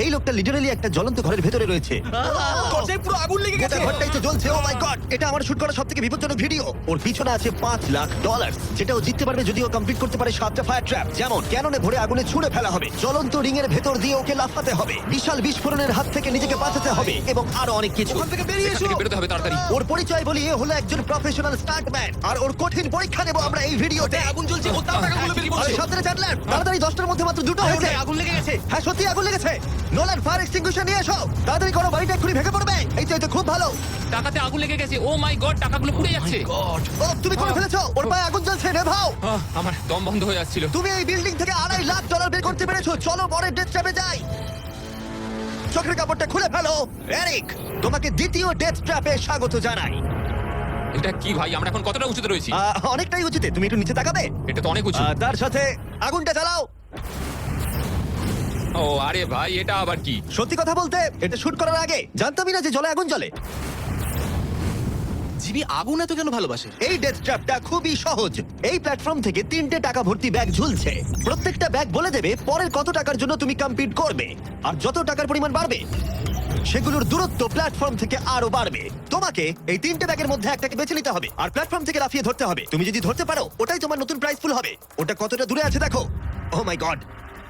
এই লোকটা লিটারালি একটা জ্বলন্ত ঘরের ভেতরে রয়েছে। দরজায় পুরো আগুন লেগে গোটা গেছে। ঘরটাই তো জ্বলছে ও মাই গড এটা আমার শুট করা সবথেকে বিপজ্জনক ভিডিও ওর পিছনে আছে পাঁচ লাখ ডলার যেটা ও জিততে পারবে যদি ও কমপ্লিট করতে পারে সাতটা ফায়ার ট্র্যাপ যেমন ক্যাননে ভরে আগুনে ছুঁড়ে ফেলা হবে। জ্বলন্ত রিং এর ভেতর দিয়ে ওকে লাফাতে হবে। বিশাল বিস্ফোরণের হাত থেকে নিজেকে বাঁচাতে হবে এবং আরও অনেক কিছু। ওখান থেকে বেরিয়ে এসো। বেরোতে হবে তাড়াতাড়ি। ওর পরিচয় বলি এ হলো একজন প্রফেশনাল স্টান্টম্যান আর ওর কঠিন পরীক্ষা নেব আমরা এই ভিডিওতে আগুন জ্বলছে ও তাও টাকাগুলো বেরিয়ে আরে পড়ছে সাবধানে চ্যান্ডলার তাড়াতাড়ি দশটার মধ্যে মাত্র দুটো হয়েছে। আগুন লেগে গেছে। হ্যাঁ সত্যি আগুন লেগেছে। নোলান ফায়ার এক্সটিংগুইশার নিয়ে এসো। তাড়াতাড়ি করো বাড়িটা এক্ষুনি ভেঙে পড়বে। এই তো এই তো খুব ভালো। টাকাতে আগুন লেগে গেছে। ও মাই গড টাকাগুলো পুড়ে যাচ্ছে। গড ও তুমি করে ফেলেছো। ওর পায়ে আগুন জ্বলছে নেভাও। আহ, আমার দম বন্ধ হয়ে যাচ্ছিল। তুমি এই বিল্ডিং থেকে আড়াই লাখ ডলার বের করতে পেরেছ। চলো পরের ডেথ ট্র্যাপে যাই। চোখের কাপড়টা খুলে ফেলো। এরিক তোমাকে দ্বিতীয় ডেথ ট্র্যাপে স্বাগত জানাই। এটা কি ভাই? আমরা এখন কতটা উঁচুতে রয়েছি? আহ, অনেকটাই উচিত। তুমি একটু নিচে তাকাবে? এটা তো অনেক উঁচু। তার সাথে আগুনটা জ্বালাও। ও আরে ভাই এটা আবার কি? সত্যি কথা বলতে এটা শুট করার আগে জানতামই না যে জলে আগুন জ্বলে। জিমি আগুন এত কেন ভালোবাসে? এই ডেথ ট্র্যাপটা খুবই সহজ। এই প্ল্যাটফর্ম থেকে তিনটে টাকা ভর্তি ব্যাগ ঝুলছে। প্রত্যেকটা ব্যাগ বলে দেবে পরের কত টাকার জন্য তুমি কমপ্লিট করবে। আর যত টাকার পরিমাণ বাড়বে সেগুলোর দূরত্ব প্ল্যাটফর্ম থেকে আরও বাড়বে। তোমাকে এই তিনটে ব্যাগের মধ্যে একটাকে বেছে নিতে হবে। আর প্ল্যাটফর্ম থেকে লাফিয়ে ধরতে হবে। তুমি যদি ধরতে পারো ওটাই তোমার নতুন প্রাইস ফুল হবে। ওটা কতটা দূরে আছে দেখো। ও মাই গড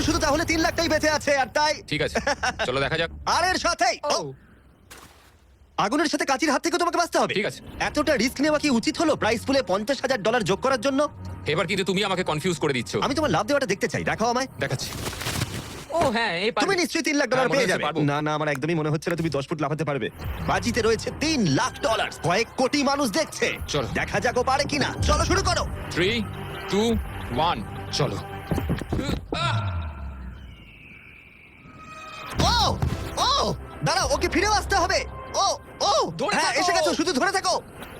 এখন শুধু তাহলে তিন লাখটাই বেঁচে আছে আর তাই ঠিক আছে। চলো দেখা যাক। আর এর সাথেই ও, আগুনের সাথে কাচির হাত থেকে তোমাকে বাঁচতে হবে? ঠিক আছে। এতটা রিস্ক নেওয়া কি উচিত হলো প্রাইস পুলে পঞ্চাশ হাজার ডলার যোগ করার জন্য? এবার কিন্তু তুমি আমাকে কনফিউজ করে দিচ্ছ। আমি তোমার লাভ দেওয়াটা দেখতে চাই দেখাও আমায়। দেখাচ্ছি। ও হ্যাঁ এই তুমি নিশ্চয়ই তিন লাখ ডলার হ্যাঁ, পেয়ে যাবে। না না আমার একদমই মনে হচ্ছে না তুমি দশ ফুট লাফাতে পারবে। বাজিতে রয়েছে তিন লাখ ডলার কয়েক কোটি মানুষ দেখছে। চলো। দেখা যাক ও পারে কিনা। চলো শুরু করো। থ্রি টু ওয়ান চলো। ও ও দাঁড়াও ওকে ফিরেও আসতে হবে। ও ও ধরে হ্যাঁ থাকো। এসে গেছো শুধু ধরে থাকো।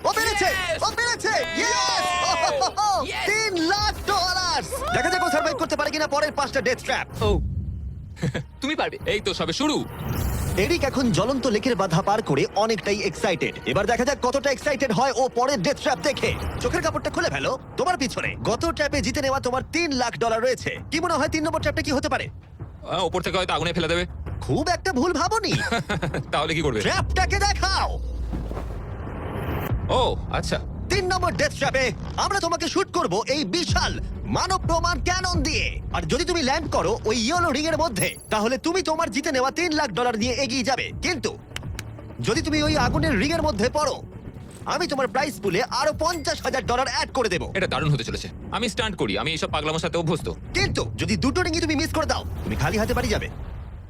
ও পেরেছে Yes! ও পেরেছে ইয়েস Yes! তিন লাখ ডলার দেখা যাক ও সার্ভাইভ করতে পারে কিনা পরের পাঁচটা ডেথ ট্র্যাপ ও তুমি পারবে। এই তো সবে শুরু। এরিক এখন জ্বলন্ত লেকের বাধা পার করে অনেকটাই এক্সাইটেড এবার দেখা যাক কতটা এক্সাইটেড হয় ও পরের ডেথ ট্র্যাপ দেখে। চোখের কাপড়টা খুলে ফেলো তোমার পিছনে। গত ট্র্যাপে জিতে নেওয়া তোমার তিন লাখ ডলার রয়েছে। কি মনে হয় তিন নম্বর ট্র্যাপটা কি হতে পারে? আহ, ওপর থেকে হয়তো আগুনে ফেলে দেবে। খুব একটা ভুল ভাবনি। তাহলে কি করবে? ট্র্যাপটাকে দেখাও। ও আচ্ছা। তিন নম্বর ডেথ ট্র্যাপে আমরা তোমাকে শুট করব এই বিশাল মানব প্রমাণ ক্যানন দিয়ে। আর যদি তুমি ল্যান্ড করো ওই ইয়েলো রিং এর মধ্যে তাহলে তুমি তোমার জিতে নেওয়া তিন লাখ ডলার নিয়ে এগিয়ে যাবে। কিন্তু যদি তুমি ওই আগুনের রিং এর মধ্যে পড়ো আমি তোমার প্রাইস পুলে আরও পঞ্চাশ হাজার ডলার অ্যাড করে দেবো। এটা দারুণ হতে চলেছে। আমি স্টান্ট করি আমি এইসব পাগলামোর সাথে অভ্যস্ত। কিন্তু যদি দুটো রিংই তুমি মিস করে দাও তুমি খালি হাতে বাড়ি যাবে।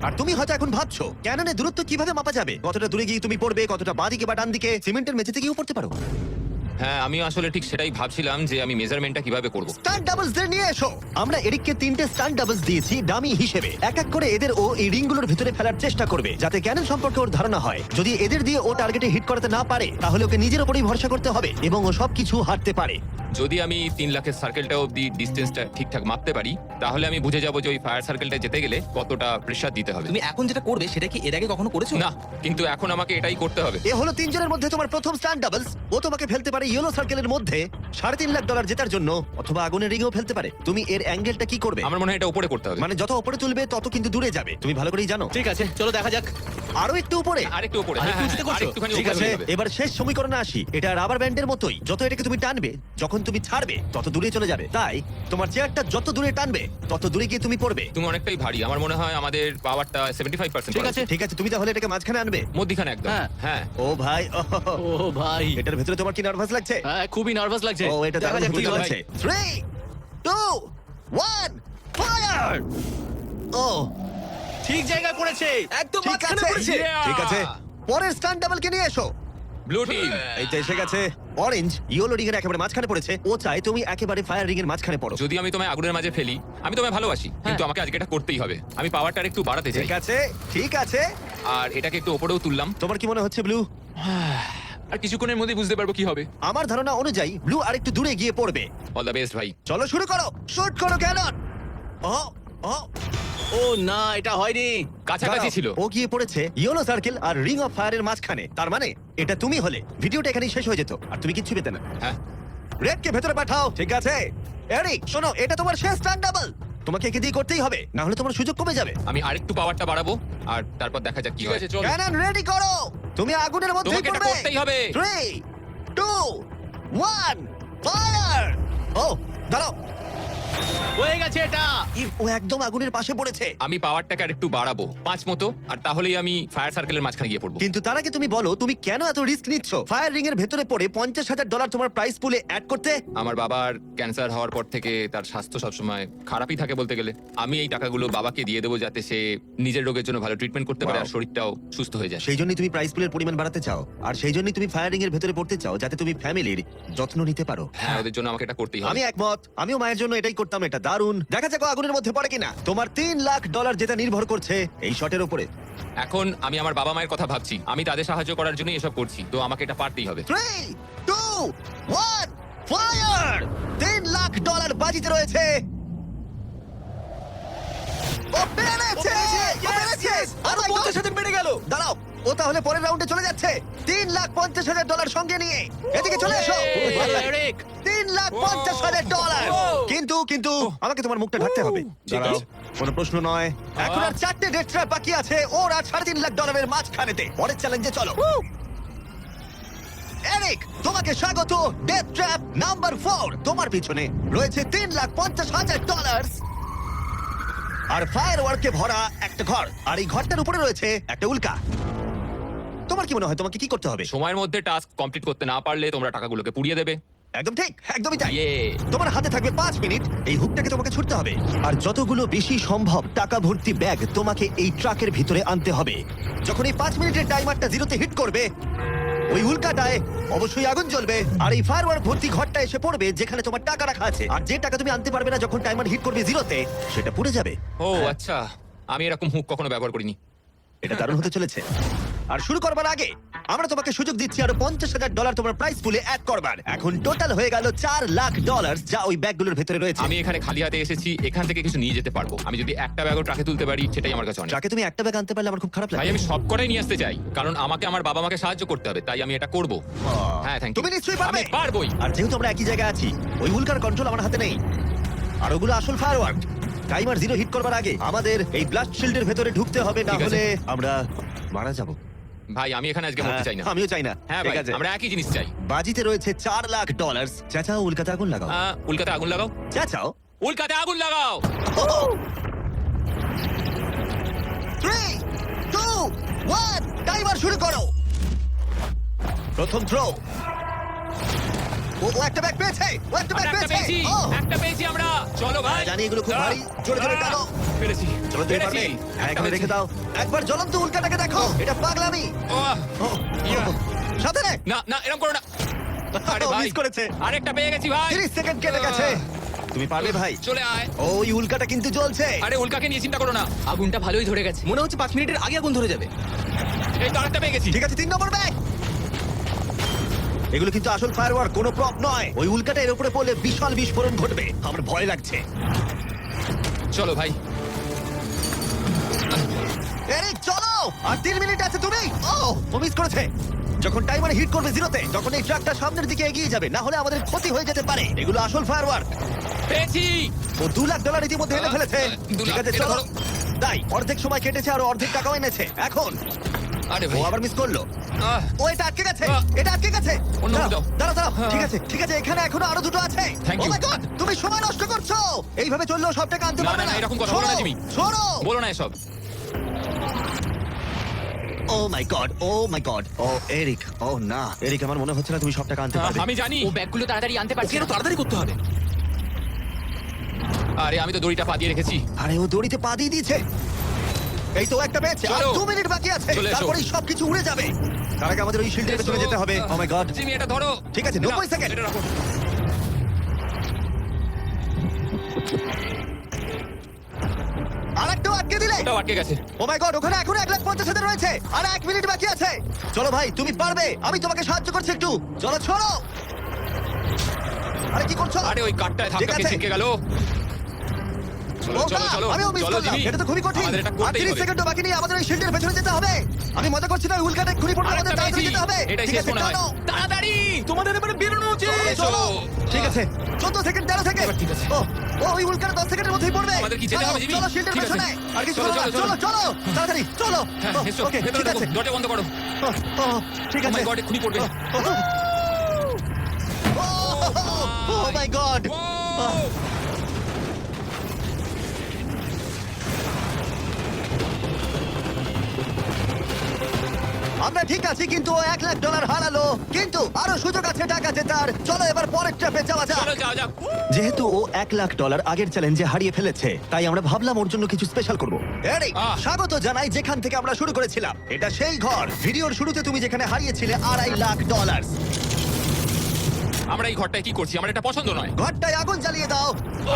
আর তুমি হয়তো এখন ভাবছ ক্যাননের দূরত্ব কীভাবে মাপা যাবে? কতটা দূরে গিয়ে তুমি পড়বে কতটা বাঁদিকে বা ডান দিকে সিমেন্টের মেঝেতে গিয়েও পড়তে পারো। হ্যাঁ আমি আসলে ঠিক সেটাই ভাবছিলাম যে আমি মেজারমেন্টটা কীভাবে করব। স্টান্ট ডাবলস দের নিয়ে এসো। আমরা এরিককে তিনটে স্টান্ট ডাবলস দিয়েছি ডামি হিসেবে। এক এক করে এদের ও এই রিংগুলোর ভিতরে ফেলার চেষ্টা করবে যাতে ক্যানন সম্পর্কে ওর ধারণা হয়। যদি এদের দিয়ে ও টার্গেটে হিট করতে না পারে তাহলে ওকে নিজের উপরেই ভরসা করতে হবে এবং ও সবকিছু হারতে পারে। যদি আমি তিন লাখের সার্কেলটা অব্দি ডিস্টেন্সটা ঠিকঠাক মাপতে পারি তাহলে আমি বুঝে যাব যে ওই ফায়ার সার্কেলটা যেতে গেলে কতটা প্রেশার দিতে হবে। তুমি এখন যেটা করবে সেটা কি এর আগে কখনো করেছ? না কিন্তু এখন আমাকে এটাই করতে হবে। এ হলো তিনজনের মধ্যে তোমার প্রথম স্টান্ট ডাবলস ও তোমাকে ফেলতে পারে ইয়েলো সার্কেলের মধ্যে। সাড়ে তিন লাখ ডলার জেতার জন্য অথবা আগুনের রিংও ফেলতে পারে। তুমি এর অ্যাঙ্গেলটা কি করবে? আমার মনে হয় এটা উপরে করতে হবে। মানে যত উপরে তুলবে তত কিন্তু দূরে যাবে। তুমি ভালো করেই জানো। ঠিক আছে চলো দেখা যাক। আরও একটু উপরে। আরেকটু উপরে। হ্যাঁ, হ্যাঁ, করছ? আরেকটুখানি ঠিক উপরে আছে। এবার শেষ সমীকরণে আসি। এটা রাবার ব্যান্ডের মতোই। যত এটাকে তুমি টানবে যখন তুমি ছাড়বে তত দূরে চলে যাবে। তাই তোমার চেয়ারটা যত দূরে টানবে তত দূরে গিয়ে তুমি পড়বে। তুমি অনেকটাই ভারী। আমার মনে হয় আমাদের পাওয়ারটা সেভেন্টি ফাইভ পার্সেন্ট ঠিক আছে। ঠিক আছে তুমি তাহলে এটাকে মাঝখানে আনবে। মধ্যিখানে একদম। হ্যাঁ। হ্যাঁ। ও ভাই ও, ও ভাই। এটার ভেতরে তোমার কি নার্ভাস লাগছে? হ্যাঁ খুবই নার্ভাস লাগছে। ও এটা দেখা দারুণ যাক হতে কি হয়। চলেছে থ্রি টু ওয়ান ফায়ার ও। ঠিক জায়গায় পড়েছে একদম ঠিক মাঝখানে আছে। পড়েছে! ঠিক আছে। পরের স্টান্ট ডাবলকে নিয়ে এসো। ব্লু টিম এই তো এসে গেছে। অরেঞ্জ ইয়েলো রিং এর একেবারে মাঝখানে পড়েছে। ও চায় তুমি একেবারে ফায়ার রিং এর মাঝখানে পড়ো। যদি আমি তোমায় আগুনের মাঝে ফেলি আমি তোমায় ভালোবাসি কিন্তু আমাকে আজকে এটা করতেই হবে। আমি পাওয়ারটা একটু বাড়াতে চাই। ঠিক আছে ঠিক আছে। আর এটাকে একটু ওপরেও তুললাম। তোমার কি মনে হচ্ছে ব্লু? আর কিছুক্ষণের মধ্যে বুঝতে পারব কি হবে। আমার ধারণা অনুযায়ী ব্লু আর একটু দূরে গিয়ে পড়বে। অল দ্য বেস্ট ভাই। চলো শুরু করো। শুট করো ক্যানন ও ও ও না এটা হয়নি। কাছাকাছি দাঁড়াও, ছিল। ও গিয়ে পড়েছে ইয়েলো সার্কেল আর রিং অফ ফায়ারের মাঝখানে। তার মানে এটা তুমি হলে। ভিডিওটা এখানেই শেষ হয়ে যেত আর তুমি কিচ্ছু পেতে না। হ্যাঁ। রেড কে ভেতরে পাঠাও ঠিক আছে? এরিক শোনো এটা তোমার শেষ টার্ন ডাবল তোমাকে একে দিয়ে করতেই হবে না হলে তোমার সুযোগ কমে যাবে। আমি আরেকটু পাওয়ারটা বাড়াবো আর তারপর দেখা যাক কি হয়। চল। ক্যানন রেডি করো! তুমি আগুনের মধ্যে তোমাকে এটা পড়বে। করতেই হবে। 3 2 1 ফায়ার ও দাঁড়াও। হয়ে গেছে এটা। ও একদম আগুনের পাশে পড়েছে। আমি পাওয়ারটাকে আর একটু বাড়াবো পাঁচ মতো আর তাহলেই আমি ফায়ার সার্কেলের মাঝখানে গিয়ে পড়ব। কিন্তু তার আগে তুমি বলো তুমি কেন এত রিস্ক নিচ্ছ? ফায়ার রিং এর ভেতরে পড়ে পঞ্চাশ হাজার ডলার তোমার প্রাইস পুলে অ্যাড করতে? আমার বাবার ক্যান্সার হওয়ার পর থেকে তার স্বাস্থ্য সবসময় খারাপই থাকে বলতে গেলে। আমি এই টাকাগুলো বাবাকে দিয়ে দেবো যাতে সে নিজের রোগের জন্য ভালো ট্রিটমেন্ট করতে পারে Wow. আর শরীরটাও সুস্থ হয়ে যায়। সেই জন্যই তুমি প্রাইস পুলের পরিমাণ বাড়াতে চাও। আর সেই জন্যই তুমি ফায়ার রিং এর ভেতরে পড়তে চাও যাতে তুমি ফ্যামিলির যত্ন নিতে পারো। হ্যাঁ ওদের জন্য আমাকে এটা করতেই হবে। আমি একমত। আমিও মায়ের জন্য এটাই করতাম এটা দারুণ। দেখা যাক ও আগুনের মধ্যে পড়ে কিনা। তোমার তিন লাখ ডলার যেটা নির্ভর করছে এই শটের উপরে। এখন আমি আমার বাবা মায়ের কথা ভাবছি। আমি তাদের সাহায্য করার জন্যই এসব করছি। তো আমাকে এটা পারতেই হবে। থ্রি টু ওয়ান ফায়ার তিন লাখ ডলার বাজিতে রয়েছে। ও পেরেছে! ও পেরেছে! আরও বেড়ে গেল! দাঁড়াও ও তাহলে পরের রাউন্ডে চলে যাচ্ছে। তিন লাখ পঞ্চাশ হাজার ডলার সঙ্গে নিয়ে। এদিকে চলে এসো! তিন লাখ পঞ্চাশ হাজার ডলার কিন্তু কিন্তু আমাকে তোমার মুখটা ঢাকতে হবে। দাঁড়াও, কোনো প্রশ্ন নয়। এখন আর চারটে ডেট ট্র্যাপ বাকি আছে। ওর আর সাড়ে তিন লাখ ডলারের মাঝখানেতে। পরের চ্যালেঞ্জে চলো। এরিক তোমাকে স্বাগত। ডেথ ট্র্যাপ নাম্বার ফোর তোমার পিছনে রয়েছে তিন লাখ পঞ্চাশ হাজার ডলার আর ফায়ার ওয়ার্কে ভরা একটা ঘর। আর এই ঘরটার উপরে রয়েছে একটা উল্কা। তোমার কি মনে হয় তোমাকে কি করতে হবে? সময়ের মধ্যে টাস্ক কমপ্লিট করতে না পারলে তোমরা টাকাগুলোকে পুড়িয়ে দেবে। একদম ঠিক একদমই তাই। ইয়ে। তোমার হাতে থাকবে পাঁচ মিনিট এই হুকটাকে তোমাকে ছুটতে হবে। আর যতগুলো বেশি সম্ভব টাকা ভর্তি ব্যাগ তোমাকে এই ট্রাকের ভিতরে আনতে হবে। যখন এই পাঁচ মিনিটের টাইমারটা জিরোতে হিট করবে ওই উল্কাটায় অবশ্যই আগুন জ্বলবে। আর এই ফায়ারওয়ার্ক ভর্তি ঘরটা এসে পড়বে যেখানে তোমার টাকা রাখা আছে। আর যে টাকা তুমি আনতে পারবে না যখন টাইমার হিট করবে জিরোতে সেটা পুড়ে যাবে। ও আচ্ছা। আমি এরকম হুক কখনো ব্যবহার করিনি। এটা দারুণ হতে চলেছে। আর শুরু করবার আগে আমরা তোমাকে সুযোগ দিচ্ছি আরও পঞ্চাশ হাজার ডলার তোমার প্রাইস পুলে অ্যাড করবার। এখন টোটাল হয়ে গেল চার লাখ ডলার যা ওই ব্যাগগুলোর ভেতরে রয়েছে। আমি এখানে খালি হাতে এসেছি এখান থেকে কিছু নিয়ে যেতে পারব। আমি যদি একটা ব্যাগও ট্রাকে তুলতে পারি সেটাই আমার কাছে অনেক। ট্রাকে তুমি একটা ব্যাগ আনতে পারলে আমার খুব খারাপ ভাই লাগে। আমি সব কটাই নিয়ে আসতে চাই কারণ আমাকে আমার বাবা মাকে সাহায্য করতে হবে তাই আমি এটা করব। হ্যাঁ থ্যাংক তুমি নিশ্চয়ই পারবে। আমি পারবোই। আর যেহেতু আমরা একই জায়গায় আছি ওই উল্কার কন্ট্রোল আমার হাতে নেই। আর ওগুলো আসল ফায়ারওয়ার্ক টাইমার জিরো হিট করবার আগে আমাদের এই ব্লাস্ট শিল্ডের ভেতরে ঢুকতে হবে না ঠিক আছে। হলে আমরা মারা যাব। ভাই আমি এখানে আজকে মরতে চাই না। আমিও চাই না। হ্যাঁ ঠিক ভাই আছে। আমরা একই জিনিস চাই। বাজিতে রয়েছে চার লাখ ডলার চাচাও উল্কাতে আগুন লাগাও। আহ, উল্কাতে আগুন লাগাও? চাচাও। উল্কাতে আগুন লাগাও! থ্রি টু ওয়ান টাইমার শুরু করো। প্রথম থ্রো ও ও একটা ব্যাগ পেয়েছে ও একটা ব্যাগ আমরা একটা পেয়েছে। পেয়েছি ও একটা পেয়েছি আমরা। চলো ভাই। জানি এগুলো খুব ভারী। জোরে জোরে টানো পেরেছি। চলো তুমি পারবে। পেরেছি হ্যাঁ একটা এখানে রেখে। দাও। একবার জ্বলন্ত উল্কাটাকে দেখো। এটা পাগলামি। ওহ, ও, ইয়া। সাথে নে। না না এরকম করো না। আরে ভাই miss করেছে। আরেকটা পেয়ে গেছি ভাই। 30 সেকেন্ড কেটে গেছে। তুমি পারবে ভাই। চলে আয়। ওই উল্কাটা কিন্তু জ্বলছে। আরে উল্কাকে নিয়ে চিন্তা করো না। আগুনটা ভালোই ধরে গেছে। মনে হচ্ছে পাঁচ মিনিটের আগে আগুন ধরে যাবে। এই তো আরেকটা পেয়ে গেছি। ঠিক আছে তিন নম্বর ব্যাগ। এগুলো কিন্তু আসল ফায়ারওয়ার্ক কোনো প্রপ নয়। ওই উল্কাটা এর উপরে পড়লে বিশাল বিস্ফোরণ ঘটবে। আমার ভয় লাগছে। চলো ভাই। এরিক চলো! আর তিন মিনিট আছে তুমি? ও ও মিস করেছে। যখন টাইমার হিট করবে জিরোতে তখন এই ট্রাকটা সামনের দিকে এগিয়ে যাবে না হলে আমাদের ক্ষতি হয়ে যেতে পারে। এগুলো আসল ফায়ারওয়ার্ক পেয়েছি! ও দু লাখ ডলার ইতিমধ্যে এনে ফেলেছে। দু ঠিক লাখ, আছে এটা চলো। ধরো। তাই অর্ধেক সময় কেটেছে আর অর্ধেক টাকাও এনেছে। এখন। আরে ও ভাই আবার মিস করল। আহ, ও এটা আটকে গেছে। আহ। এটা আটকে গেছে। অন্য দাঁড়াও, দাও। দাঁড়াও দাঁড়াও। হ্যাঁ। ঠিক আছে ঠিক আছে এখানে এখনও আরও দুটো আছে। Thank Oh you. my God, তুমি সময় নষ্ট করছ। এইভাবে চললেও সব টাকা আনতে না, পারবে না, এরকম কথা বলো না, জিমি। সরো বলো না এসব। Oh my god oh my god ও এরিক ও না। এরিক আমার মনে হচ্ছে না তুমি সব টাকা আনতে পারবে। আমি জানি। ও ব্যাগগুলো তাড়াতাড়ি আনতে পারছি না। তাড়াতাড়ি করতে হবে। আরে আমি তো দড়িটা পা দিয়ে রেখেছি। আরে ও দড়িতে পা দিয়ে দিয়েছে। এই তো একটা পেয়েছে আর চলো। দু মিনিট বাকি আছে। চলে এসো। তারপরেই সবকিছু উড়ে যাবে। তার আগে আমাদের ওই শিল্ডের পেছনে যেতে হবে। ও মাই গড জিমি এটা ধরো। ঠিক আছে, 90 সেকেন্ড। এটা রাখো। আটকে দিলে? ওটাও আটকে গেছে। ও মাই গড ওখানে এখন এক লাখ পঞ্চাশ হাজার রয়েছে আর এক মিনিট বাকি আছে। চলো ভাই তুমি পারবে আমি তোমাকে সাহায্য করছি একটু। চলো ছড়ো! আরে কি করছ? আরে ওই কাঠটায় ধাক্কা খেয়ে ছিটকে গেল। চলো চলো চলো। আমিও মিস করলাম। এটা তো খুবই কঠিন। আমাদের এটা আর করতেই 30 সেকেন্ড বাকি নেই আমাদের ওই শিল্ডের পেছনে যেতে হবে। আমি মজা করছি না উল্কাটা এক্ষুনি পড়বে আমাদের তাড়াতাড়ি যেতে হবে। এটাই ঠিক শেষ আছে মনে হয়। তাড়াতাড়ি! তোমাদের এবারে বেরোনো উচিত। চলো ঠিক আছে। 14 সেকেন্ড 13 সেকেন্ড। ঠিক আছে। ও ও ওই উল্কাটা 10 সেকেন্ডের মধ্যেই পড়বে আমাদের কি যেতে চলো, হবে, জিমি? চলো শিল্ডের পেছনে আর কি চলো, চলো, চলো তাড়াতাড়ি চলো হ্যাঁ ওকে ঠিক আছে দরজা বন্ধ করো ঠিক আছে মাই গড খুনি পড়বে ও মাই গড আমরা ঠিক আছি কিন্তু ও এক লাখ ডলার হারালো। কিন্তু আরও সুযোগ আছে টাকা জেতার চলো এবার পরের ট্র্যাপে যাওয়া যাক। চলো যাও যাও যেহেতু ও এক লাখ ডলার আগের চ্যালেঞ্জে হারিয়ে ফেলেছে তাই আমরা ভাবলাম ওর জন্য কিছু স্পেশাল করব। এরিক, আহ। স্বাগত জানাই যেখান থেকে আমরা শুরু করেছিলাম। এটা সেই ঘর। ভিডিওর শুরুতে তুমি যেখানে হারিয়েছিলে আড়াই লাখ ডলার। আমরা এই ঘরটায় কি করছি? আমার এটা পছন্দ নয়। ঘরটায় আগুন জ্বালিয়ে দাও।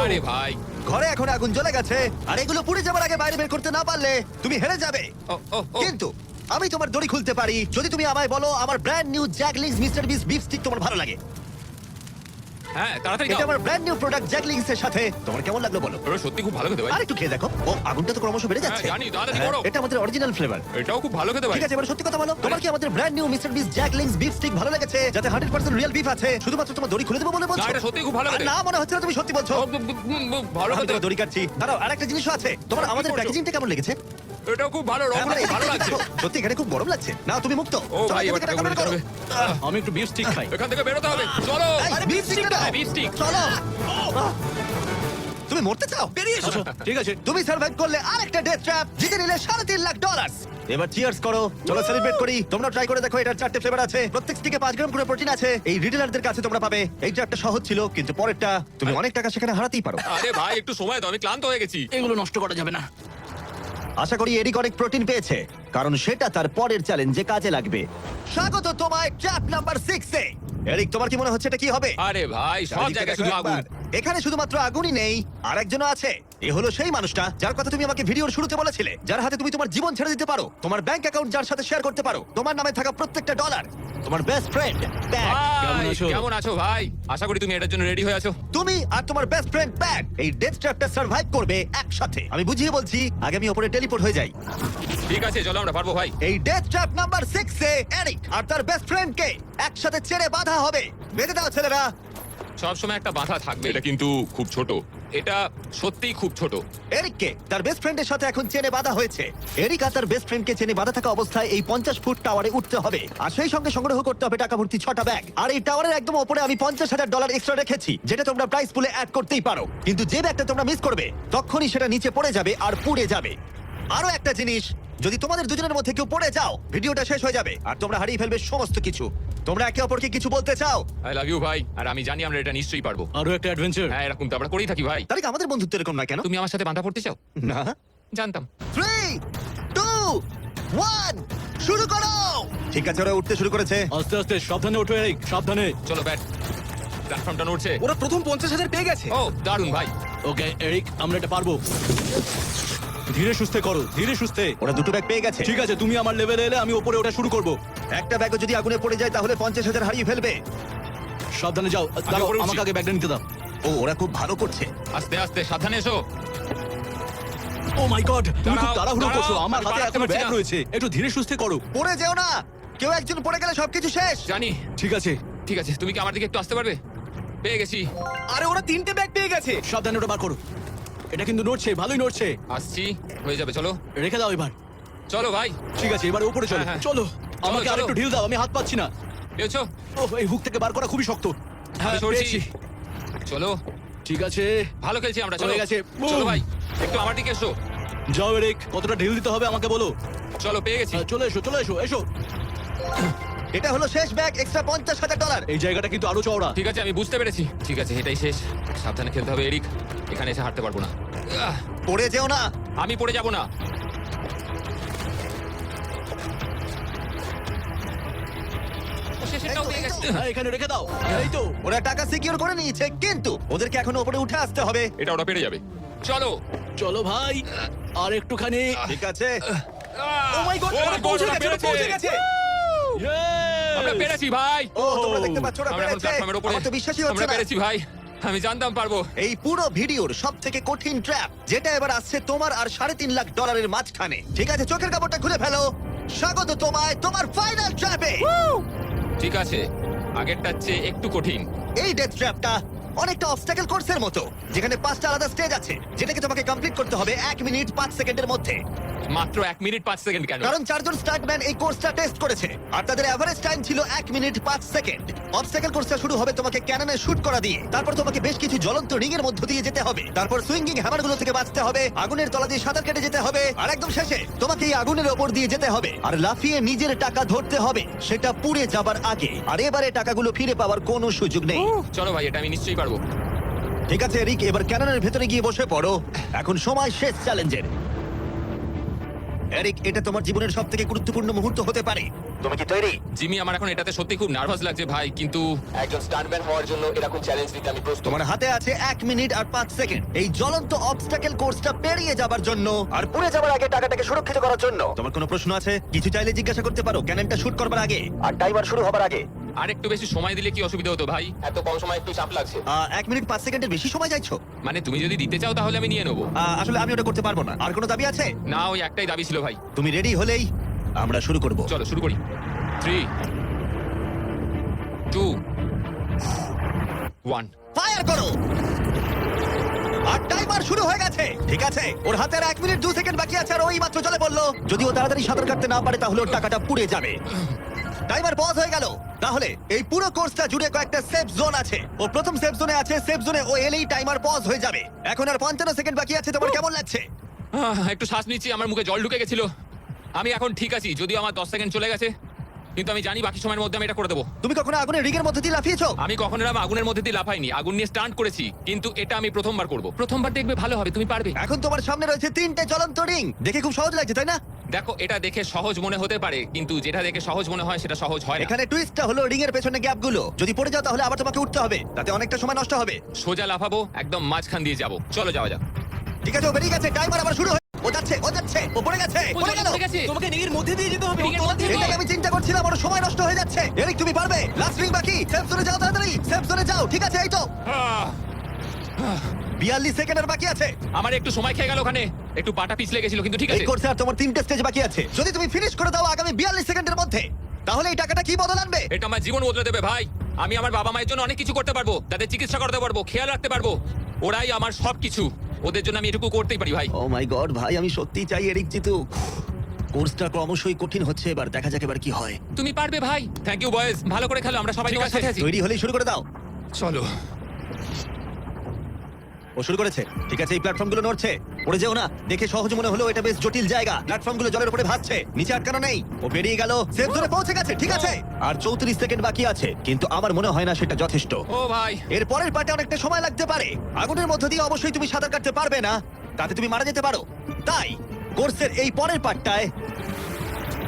আরে ভাই। ঘরে এখন আগুন জ্বলে গেছে। আর এগুলো পুড়ে যাবার আগে বাইরে বের করতে না পারলে তুমি হেরে যাবে। ও ও ও। কিন্তু আমি তোমার দড়ি খুলতে পারি। যদি তুমি আমায় বলো আমার brand new Jack Link's mister Beast beef stick তোমার ভালো লাগে। হ্যাঁ তাড়াতাড়ি এটা আমার ব্র্যান্ড নিউ প্রোডাক্ট জ্যাকলিংস এর সাথে। তোমার কেমন লাগল বলো? সত্যি খুব ভালো খেতে ভাই। আর একটু খেয়ে দেখো। ও আগুনটা তো ক্রমশ বেড়ে যাচ্ছে। হ্যাঁ, জানি, তাড়াতাড়ি হ্যাঁ, করো। এটা আমাদের অরিজিনাল ফ্লেভার এটাও খুব ভালো খেতে ভাই। ঠিক আছে এবার সত্যি কথা বলো। তোমার কি আমাদের brand new mister Beast Jack Link's beef stick ভালো লেগেছে? যাতে 100% রিয়েল বিফ আছে। শুধুমাত্র তোমার দড়ি খুলে দেবো বলে বলছো? এটা সত্যি খুব ভালো খেতে। না মনে হচ্ছে না তুমি সত্যি বলছো। ভালো খেতে দড়ি কাটছি। দাঁড়াও আর একটা জিনিসও আছে। তোমার আমাদের প্যাকেজিংটা কেমন লেগেছে? এটাও খুব ভালো হ্যাঁ, মানে ভালো লাগছে। সত্যি এখানে খুব গরম লাগছে। না তুমি মুক্ত। ও চলো, ভাই এখান এবার থেকে করো। আমি একটু বিফ স্টিক খাই। এখান থেকে বেরোতে হবে। চলো। এই, beef stick দাও। beef stick। চলো। আহ, তুমি মরতে চাও? বেরিয়ে এসো। ঠিক আছে। তুমি সার্ভাইভ করলে আরেকটা ডেথ ট্র্যাপ জিতে নিলে সাড়ে তিন লাখ ডলার এবার চিয়ার্স করো। চলো সেলিব্রেট করি। তোমরা ট্রাই করে দেখো এটার চারটে ফ্লেভার আছে। প্রত্যেক স্টিকে পাঁচ গ্রাম করে প্রোটিন আছে। এই রিটেলারদের কাছে তোমরা পাবে। এই ট্র্যাপটা সহজ ছিল কিন্তু পরেরটা তুমি অনেক টাকা সেখানে হারাতেই পারো। আরে ভাই একটু সময় দাও আমি ক্লান্ত হয়ে গেছি। এগুলো নষ্ট করা যাবে না। আশা করি এরিক অনেক প্রোটিন পেয়েছে। কারণ সেটা তার পরের চ্যালেঞ্জে কাজে লাগবে। স্বাগত তোমায় ট্র্যাপ নাম্বার সিক্সে এরিক তোমার কি মনে হচ্ছে এটা কি হবে? আরে ভাই সব চারিদিকে জায়গায় দেখো শুধু আগুন। একবার। এখানে শুধুমাত্র আগুনই নেই আর আছে। এ হলো সেই মানুষটা যার কথা তুমি আমাকে ভিডিওর শুরুতে বলেছিলে যার হাতে তুমি তোমার জীবন ছেড়ে দিতে পারো। তোমার ব্যাংক অ্যাকাউন্ট যার সাথে শেয়ার করতে পারো। তোমার নামে থাকা প্রত্যেকটা ডলার তোমার বেস্ট ফ্রেন্ড কেমন ভাই, আছো? কেমন আছো? ভাই? আশা করি তুমি এটার জন্য রেডি হয়ে আছো। তুমি আর তোমার বেস্ট ফ্রেন্ড প্যাট এই ডেথ ট্র্যাপটা সার্ভাইভ করবে একসাথে। আমি বুঝিয়ে বলছি আগে আমি ওপরে টেলিপোর্ট হয়ে যাই। ঠিক আছে চলো আমরা পারব ভাই। এই ডেথ ট্র্যাপ নাম্বার সিক্স এ এরিক আর তার বেস্ট ফ্রেন্ডকে একসাথে ছেড়ে বাঁধা হবে। বেঁধে দাও ছেলেরা। সব সময় একটা বাধা থাকবে। এটা কিন্তু খুব ছোট। এটা সত্যিই খুব ছোট। এরিককে তার বেস্ট ফ্রেন্ডের সাথে এখন চেনে বাধা হয়েছে। এরিক আর তার বেস্ট ফ্রেন্ডকে চেনে বাধা থাকা অবস্থায় এই পঞ্চাশ ফুট টাওয়ারে উঠতে হবে। আর সেই সঙ্গে সংগ্রহ করতে হবে টাকা ভর্তি ছটা ব্যাগ আর এই টাওয়ারের একদম ওপরে আমি পঞ্চাশ হাজার ডলার এক্সট্রা রেখেছি যেটা তোমরা প্রাইস পুলে অ্যাড করতেই পারো। কিন্তু যে ব্যাগটা তোমরা মিস করবে তখনই সেটা নিচে পড়ে যাবে আর পুড়ে যাবে। আরও একটা জিনিস যদি তোমাদের দুজনের মধ্যে কেউ পড়ে যাও ভিডিওটা শেষ হয়ে যাবে। আর তোমরা হারিয়ে ফেলবে সমস্ত কিছু। তোমরা একে অপরকে কিছু বলতে চাও? আই লাভ ইউ ভাই। আর আমি জানি আমরা এটা নিশ্চয়ই পারব। আরও একটা অ্যাডভেঞ্চার হ্যাঁ এরকম তো আমরা করেই থাকি ভাই। তাহলে কি আমাদের বন্ধুত্ব এরকম না কেন? তুমি আমার সাথে বাঁধা পড়তে চাও? না। জানতাম। থ্রি টু ওয়ান শুরু করো! ঠিক আছে ওরা উঠতে শুরু করেছে। আস্তে আস্তে সাবধানে ওঠো এরিক সাবধানে। চলো ব্যাট। প্ল্যাটফর্মটা নড়ছে। ওরা প্রথম পঞ্চাশ হাজার পেয়ে গেছে। ও দারুণ ভাই। ওকে এরিক আমরা এটা পারব। ধীরে সুস্থে করো ধীরে সুস্থে। ওরা দুটো ব্যাগ পেয়ে গেছে। ঠিক আছে তুমি আমার লেভেলে এলে আমি উপরে ওটা শুরু করব। একটা ব্যাগও যদি আগুনে পড়ে যায় তাহলে পঞ্চাশ হাজার হারিয়ে ফেলবে। সাবধানে যাও দাঁড়াও উপরে উঠছি। আমাকে আগে ব্যাগটা নিতে দাও। ও ওরা খুব ভালো করছে। আস্তে আস্তে সাবধানে এসো। ও মাই গড তুমি খুব দাঁড়াও, তাড়াহুড়ো দাঁড়াও, করছ আমার আমি হাতে এখনও পারছি ব্যাগ না। রয়েছে একটু ধীরে সুস্থে করো। পড়ে যেও না। কেউ একজন পড়ে গেলে সবকিছু শেষ। জানি। ঠিক আছে। ঠিক আছে তুমি কি আমার দিকে একটু আসতে পারবে? পেয়ে গেছি। আরে ওরা তিনটে ব্যাগ পেয়ে গেছে। সাবধানে ওটা বার করো। এটা কিন্তু নড়ছে ভালোই নড়ছে। আসছি হয়ে যাবে চলো। রেখে দাও এবার। চলো ভাই। ঠিক আছে এবার উপরে চলো। হ্যাঁ, হ্যাঁ। চলো আমাকে চলো। আরেকটু ঢিল দাও আমি হাত পাচ্ছি না। পেয়েছ? ও এই হুক থেকে বার করা খুবই শক্ত। হ্যাঁ সরছি। পেয়েছি। চলো। ঠিক আছে। ভালো খেলছি আমরা চলো। হয়ে গেছে। চলো ভাই একটু আমার দিকে এসো। যাও এরিক কতটা ঢিল দিতে হবে আমাকে বলো। চলো পেয়ে গেছি। হ্যাঁ, চলে এসো চলে এসো এসো। এটা হলো শেষ ব্যাগ এক্সট্রা পঞ্চাশ হাজার ডলার এই জায়গাটা কিন্তু আরও চওড়া। ঠিক আছে আমি বুঝতে পেরেছি। ঠিক আছে এটাই শেষ। সাবধানে খেলতে হবে এরিক। এখানে এসে হারতে পারব না। আহ, পড়ে যেও না। আমি পড়ে যাব না। ও, শেষেরটাও পেয়ে গেছে। হ্যাঁ এখানে রেখে দাও। এই তো ওরা টাকা সিকিউর করে নিয়েছে কিন্তু ওদেরকে এখনও উপরে উঠে আসতে হবে। এটা ওরা পেরে যাবে। চলো। চলো ভাই আর একটুখানি। ঠিক আছে। ও মাই গড Oh পৌঁছে গেছে ওরা পেরেছে। পৌঁছে গেছে। Yes! আমরা পেরেছি ভাই। ও তোমরা দেখতে পাচ্ছ ওরা আমরা এখন পেরেছে। প্ল্যাটফর্মের উপরে। আমার তো বিশ্বাসই হচ্ছে আমরা না। পেরেছি ভাই। আমি জানতাম পারব। এই পুরো ভিডিওর সব থেকে কঠিন ট্র্যাপ যেটা এবার আসছে তোমার আর সাড়ে তিন লাখ ডলারের মাঝখানে। ঠিক আছে চোখের কাপড়টা খুলে ফেলো। স্বাগত তোমায় তোমার ফাইনাল ট্র্যাপে ঠিক আছে আগেরটার চেয়ে একটু কঠিন। এই ডেথ ট্র্যাপটা অনেকটা অবস্টাকেল কোর্সের মতো যেখানে পাঁচটা আলাদা স্টেজ আছে যেটাকে তোমাকে কমপ্লিট করতে হবে এক মিনিট পাঁচ সেকেন্ডের মধ্যে। মাত্র এক মিনিট পাঁচ সেকেন্ড কেন? কারণ চারজন স্টার্টম্যান এই কোর্সটা টেস্ট করেছে আর তাদের এভারেজ টাইম ছিল এক মিনিট পাঁচ সেকেন্ড। অবস্টাকেল কোর্সটা শুরু হবে তোমাকে ক্যাননে শুট করা দিয়ে। তারপর তোমাকে বেশ কিছু জ্বলন্ত রিং এর মধ্য দিয়ে যেতে হবে। তারপর সুইঙ্গিং হ্যামারগুলো থেকে বাঁচতে হবে আগুনের তলা দিয়ে সাঁতার কেটে যেতে হবে আর একদম শেষে তোমাকে এই আগুনের ওপর দিয়ে যেতে হবে। আর লাফিয়ে নিজের টাকা ধরতে হবে সেটা পুড়ে যাবার আগে। আর এবারে টাকাগুলো ফিরে পাওয়ার কোনো সুযোগ নেই। চলো ভাই এটা আমি নিশ্চয়ই পারব। ঠিক আছে রিক এবার ক্যাননের ভেতরে গিয়ে বসে পড়ো। এখন সময় শেষ চ্যালেঞ্জের। এরিক এটা তোমার জীবনের সব থেকে গুরুত্বপূর্ণ মুহূর্ত হতে পারে। তুমি কি তৈরি? জিমি আমার এখন এটাতে সত্যি খুব নার্ভাস লাগছে ভাই কিন্তু একজন স্টান্টম্যান হওয়ার জন্য এরকম চ্যালেঞ্জ নিতে আমি প্রস্তুত। তোমার হাতে আছে এক মিনিট আর পাঁচ সেকেন্ড। এই জ্বলন্ত অবস্টাকেল কোর্সটা পেরিয়ে যাবার জন্য আর পুড়ে যাবার আগে টাকাটাকে সুরক্ষিত করার জন্য। তোমার কোনো প্রশ্ন আছে? কিছু চাইলে জিজ্ঞাসা করতে পারো ক্যাননটা শুট করবার আগে। আর টাইমার শুরু হবার আগে। আর একটু বেশি সময় দিলে কি অসুবিধা হতো ভাই? এত কম সময় একটু চাপ লাগছে। আহ, এক মিনিট পাঁচ সেকেন্ডের বেশি সময় চাইছো? মানে তুমি যদি দিতে চাও তাহলে আমি নিয়ে নেব। আহ, আসলে আমি ওটা করতে পারব না। আর কোনো দাবি আছে? না ওই একটাই দাবি ছিল ভাই। তুমি রেডি হলেই আমরা শুরু করব। চলো শুরু করি। থ্রি টু ওয়ান ফায়ার করো! আর টাইমার শুরু হয়ে গেছে। ঠিক আছে ওর হাতে আর এক মিনিট দু সেকেন্ড বাকি আছে আর ওই মাত্র চলে বলল যদি ও তাড়াতাড়ি সাঁতার কাটতে না পারে তাহলে ওর টাকাটা পুড়ে যাবে। টাইমার পজ হয়ে গেল। তাহলে এই পুরো কোর্সটা জুড়ে কয়েকটা সেফ জোন আছে। ও প্রথম সেফ জোনে আছে সেফ জোনে ও এলেই টাইমার পজ হয়ে যাবে। এখন আর পঞ্চান্ন সেকেন্ড বাকি আছে তোমার কেমন লাগছে? একটু শ্বাস নিচ্ছি আমার মুখে জল ঢুকে গেছিল। আমি এখন ঠিক আছি যদিও আমার দশ সেকেন্ড চলে গেছে কিন্তু আমি জানি বাকি সময়ের মধ্যে আমি এটা করে দেবো। তুমি কখনো আগুনের রিগের মধ্যে দিয়ে লাফিয়েছো? আমি কখনো এরম আগুনের মধ্যে দিয়ে লাফাইনি আগুন নিয়ে স্টান্ট করেছি কিন্তু এটা আমি প্রথমবার করব। প্রথমবার দেখবে ভালো হবে তুমি পারবে। এখন তোমার সামনে রয়েছে তিনটে জ্বলন্ত রিং দেখে খুব সহজ লাগছে তাই না? দেখো এটা দেখে সহজ মনে হতে পারে কিন্তু যেটা দেখে সহজ মনে হয় সেটা সহজ হয় না। এখানে টুইস্টটা হলো রিং এর পেছনে গ্যাপগুলো যদি পড়ে যাও তাহলে আবার তোমাকে উঠতে হবে। তাতে অনেকটা সময় নষ্ট হবে। সোজা লাফাবো একদম মাঝখান দিয়ে যাব। চলো যাওয়া যাক। ঠিক আছে ও বেরিয়ে গেছে। টাইমার আবার শুরু হয়ে ও যাচ্ছে ও যাচ্ছে ও পড়ে গেছে পড়ে গেল। তোমাকে রিংয়ের মধ্যে দিয়ে যেতে হবে। এটাকে আমি চিন্তা করছিলাম ওর সময় নষ্ট হয়ে যাচ্ছে। এরিক তুমি পারবে? লাস্ট রিং বাকি? সেফ জোনে যাও তাড়াতাড়ি। সেফ জোনে যাও ঠিক আছে এই তো। 42 সেকেন্ডের বাকি আছে। আমার একটু সময় খেয়ে গেল ওখানে। একটু পাটা পিছলে গেছিল কিন্তু ঠিক এই আছে। কোর্সে আর তোমার তিনটে স্টেজ বাকি আছে। যদি তুমি ফিনিশ করে দাও আগামী 42 সেকেন্ডের মধ্যে তাহলে এই টাকাটা কি বদল আনবে? এটা আমার জীবন বদলে দেবে ভাই। আমি আমার বাবা মায়ের জন্য অনেক কিছু করতে পারব তাদের চিকিৎসা করতে পারব খেয়াল রাখতে পারব। ওরাই আমার সবকিছু। ওদের জন্য আমি এটুকু করতেই পারি ভাই। ও মাই গড ভাই আমি সত্যি চাই এরিক জিতুক। কোর্সটা ক্রমশই কঠিন হচ্ছে এবার দেখা যাক এবার কি হয়। তুমি পারবে ভাই। থ্যাংক ইউ বয়েজ ভালো করে খেলো আমরা সবাই ঠিক তোমার আছে। সাথে আছি। তৈরি হলেই শুরু করে দাও। চলো। ও শুরু করেছে। ঠিক আছে এই প্ল্যাটফর্মগুলো নড়ছে। পড়ে যেও না দেখে সহজ মনে হলো এটা বেশ জটিল জায়গা। প্ল্যাটফর্মগুলো জলের উপরে ভাসছে নিচে আটকানো নেই। ও বেরিয়ে গেল সেফ জোনে পৌঁছে গেছে ঠিক আছে। আর চৌত্রিশ সেকেন্ড বাকি আছে কিন্তু আমার মনে হয় না সেটা যথেষ্ট। ও ভাই। এর পরের পার্টে অনেকটা সময় লাগতে পারে। আগুনের মধ্য দিয়ে অবশ্যই তুমি সাঁতার কাটতে পারবে না তাতে তুমি মারা যেতে পারো। তাই কোর্সের এই পরের পার্টটায়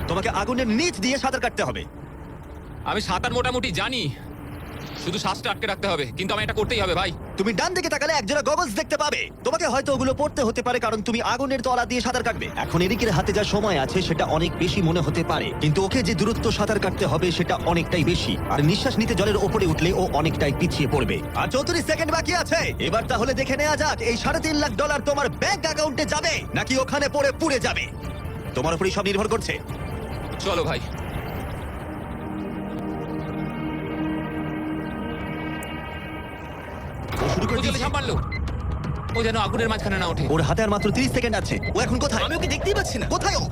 তোমাকে আগুনের নিচ দিয়ে সাঁতার কাটতে হবে। আমি সাঁতার মোটামুটি জানি। শুধু শ্বাসটা আটকে রাখতে হবে কিন্তু আমি এটা করতেই হবে ভাই। তুমি ডান দিকে তাকালে একজোড়া গগলস দেখতে পাবে। তোমাকে হয়তো ওগুলো পড়তে হতে পারে কারণ তুমি আগুনের তলা দিয়ে সাঁতার কাটবে। এখন এদিকের হাতে যা সময় আছে সেটা অনেক বেশি মনে হতে পারে। কিন্তু ওকে যে দূরত্ব সাঁতার কাটতে হবে সেটা অনেকটাই বেশি। আর নিঃশ্বাস নিতে জলের ওপরে উঠলে ও অনেকটাই পিছিয়ে পড়বে। আর চৌত্রিশ সেকেন্ড বাকি আছে। এবার তাহলে দেখে নেওয়া যাক এই সাড়ে তিন লাখ ডলার তোমার ব্যাংক অ্যাকাউন্টে যাবে নাকি ওখানে পড়ে পুড়ে যাবে? তোমার উপরেই সব নির্ভর করছে। চলো ভাই। শুরু করে ও দিয়েছে। ঝাঁপ ও যেন আগুনের মাঝখানে না ওঠে। ওর হাতে আর মাত্র 30 সেকেন্ড আছে। ও এখন কোথায়? আমি ওকে দেখতেই পাচ্ছি না। কোথায় ও?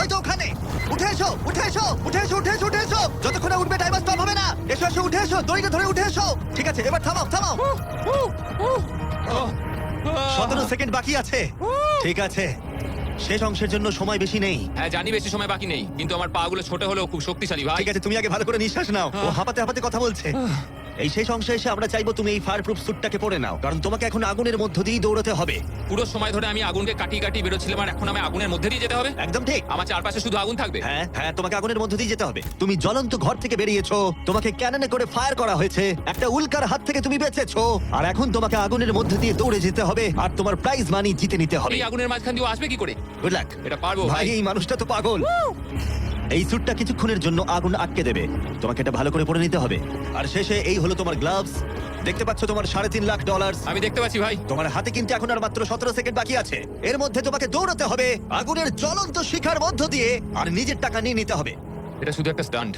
ওই তো ওখানে। উঠে এসো উঠে এসো উঠে এসো উঠে এসো উঠে এসো। যতক্ষণ না উঠবে টাইমার স্টপ হবে না। এসো এসো উঠে এসো দড়িটা ধরে উঠে এসো। ঠিক আছে এবার থামাও থামাও। সতেরো সেকেন্ড বাকি আছে। ঠিক আছে। শেষ অংশের জন্য সময় বেশি নেই। হ্যাঁ জানি বেশি সময় বাকি নেই। কিন্তু আমার পা গুলো ছোট হলেও খুব শক্তিশালী ভাই। ঠিক আছে তুমি আগে ভালো করে নিঃশ্বাস নাও। ও হাঁপাতে হাঁপাতে কথা বলছে। এই শেষ অংশে এসে আমরা চাইব তুমি এই ফায়ার প্রুফ স্যুটটাকে পরে নাও। কারণ তোমাকে এখন আগুনের মধ্য দিয়েই দৌড়তে হবে। পুরো সময় ধরে আমি আগুনকে কাটিয়ে কাটিয়ে বেরোচ্ছিলাম আর এখন আমি আগুনের মধ্যে দিয়ে যেতে হবে? একদম ঠিক। আমার চারপাশে শুধু আগুন থাকবে। হ্যাঁ হ্যাঁ তোমাকে আগুনের মধ্য দিয়ে যেতে হবে। তুমি জ্বলন্ত ঘর থেকে বেরিয়েছো। তোমাকে ক্যাননে করে ফায়ার করা হয়েছে। একটা উল্কার হাত থেকে তুমি বেঁচেছো। আর এখন তোমাকে আগুনের মধ্যে দিয়ে দৌড়ে যেতে হবে। আর তোমার প্রাইজ মানি জিতে নিতে হবে। এই আগুনের মাঝখান দিয়ে ও আসবে কি করে? গুড লাক এটা পারব ভাই ভাই। এই মানুষটা তো পাগল। এই স্যুটটা কিছুক্ষণের জন্য আগুন আটকে দেবে। তোমাকে এটা ভালো করে পরে নিতে হবে। আর শেষে এই হলো তোমার গ্লাভস দেখতে পাচ্ছ তোমার সাড়ে তিন লাখ ডলার আমি দেখতে পাচ্ছি ভাই। তোমার হাতে কিন্তু এখন আর মাত্র সতেরো সেকেন্ড বাকি আছে। এর মধ্যে তোমাকে দৌড়াতে হবে আগুনের জ্বলন্ত শিখার মধ্য দিয়ে আর নিজের টাকা নিয়ে নিতে হবে। এটা শুধু একটা স্টান্ট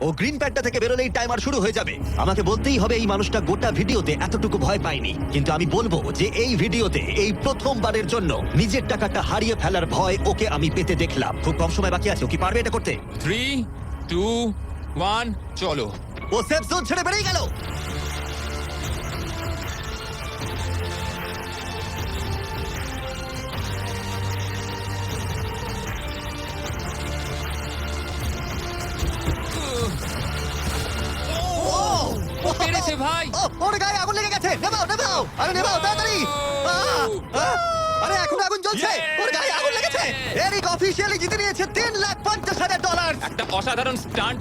ও গ্রিন প্যাডটা থেকে বেরোলেই টাইমার শুরু হয়ে যাবে। আমাকে বলতেই হবে এই মানুষটা গোটা ভিডিওতে এতটুকু ভয় পায়নি। কিন্তু আমি বলব যে এই ভিডিওতে এই প্রথমবারের জন্য নিজের টাকাটা হারিয়ে ফেলার ভয় ওকে আমি পেতে দেখলাম। খুব কম সময় বাকি আছে ও কি পারবে এটা করতে? থ্রি টু ওয়ান চলো। ও সেফ জোন ছেড়ে বেরিয়ে গেল! ও, ওর গায়ে আগুন লেগে গেছে। নেবাও নেবাও আরে নেবাও তাড়াতাড়ি। আহ, আহ, আরে এখন আগুন জ্বলছে! ওর গায়ে আগুন লেগেছে। এরিক অফিসিয়ালি জিতে নিয়েছে তিন লাখ পঞ্চাশ হাজার ডলার একটা অসাধারণ স্টান্ট